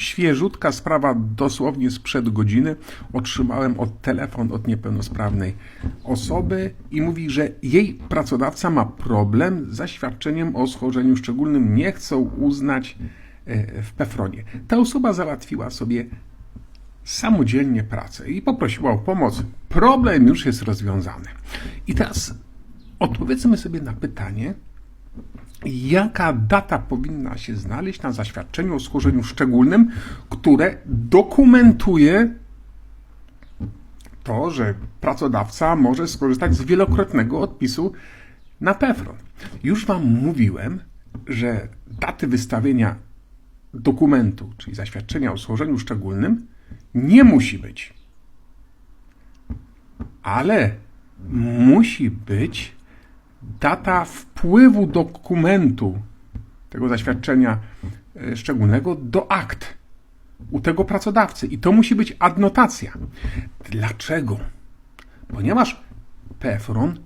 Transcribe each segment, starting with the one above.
Świeżutka sprawa dosłownie sprzed godziny. Otrzymałem od telefon od niepełnosprawnej osoby i mówi, że jej pracodawca ma problem z zaświadczeniem o schorzeniu szczególnym. Nie chcą uznać e, w Pefronie. Ta osoba załatwiła sobie samodzielnie pracę i poprosiła o pomoc. Problem już jest rozwiązany. I teraz odpowiedzmy sobie na pytanie, jaka data powinna się znaleźć na zaświadczeniu o schorzeniu szczególnym, które dokumentuje to, że pracodawca może skorzystać z wielokrotnego odpisu na PEFRON. Już Wam mówiłem, że daty wystawienia dokumentu, czyli zaświadczenia o schorzeniu szczególnym, nie musi być. Ale musi być data wpływu dokumentu tego zaświadczenia e, szczególnego do akt u tego pracodawcy. I to musi być adnotacja. Dlaczego? Ponieważ PEFRON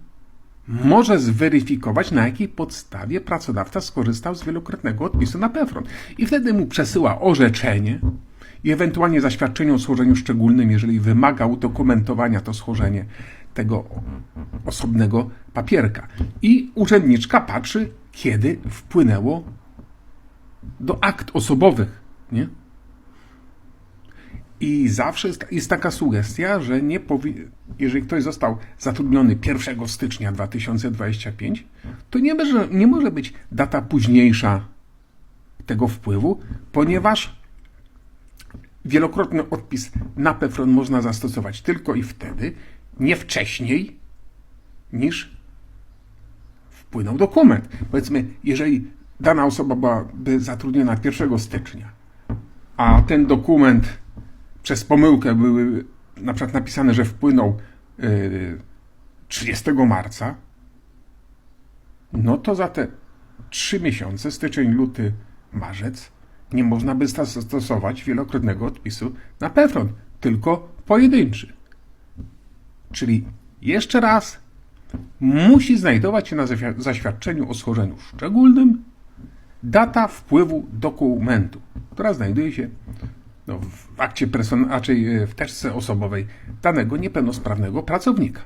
może zweryfikować, na jakiej podstawie pracodawca skorzystał z wielokrotnego odpisu na PEFRON. I wtedy mu przesyła orzeczenie i ewentualnie zaświadczenie o schorzeniu szczególnym, jeżeli wymaga udokumentowania to schorzenie tego osobnego papierka. I urzędniczka patrzy, kiedy wpłynęło do akt osobowych. Nie? I zawsze jest, taka sugestia, że nie powi- jeżeli ktoś został zatrudniony 1 stycznia 2025, to nie może, nie może być data późniejsza tego wpływu, ponieważ wielokrotny odpis na PEFRON można zastosować tylko i wtedy, nie wcześniej niż wpłynął dokument. Powiedzmy, jeżeli dana osoba byłaby zatrudniona 1 stycznia, a ten dokument przez pomyłkę były na przykład napisane, że wpłynął yy, 30 marca, no to za te 3 miesiące, styczeń, luty, marzec, nie można by zastosować wielokrotnego odpisu na PEFRON, tylko pojedynczy. Czyli jeszcze raz, musi znajdować się na zaświ- zaświadczeniu o schorzeniu szczególnym data wpływu dokumentu, która znajduje się no, w akcie person, raczej w teczce osobowej danego niepełnosprawnego pracownika.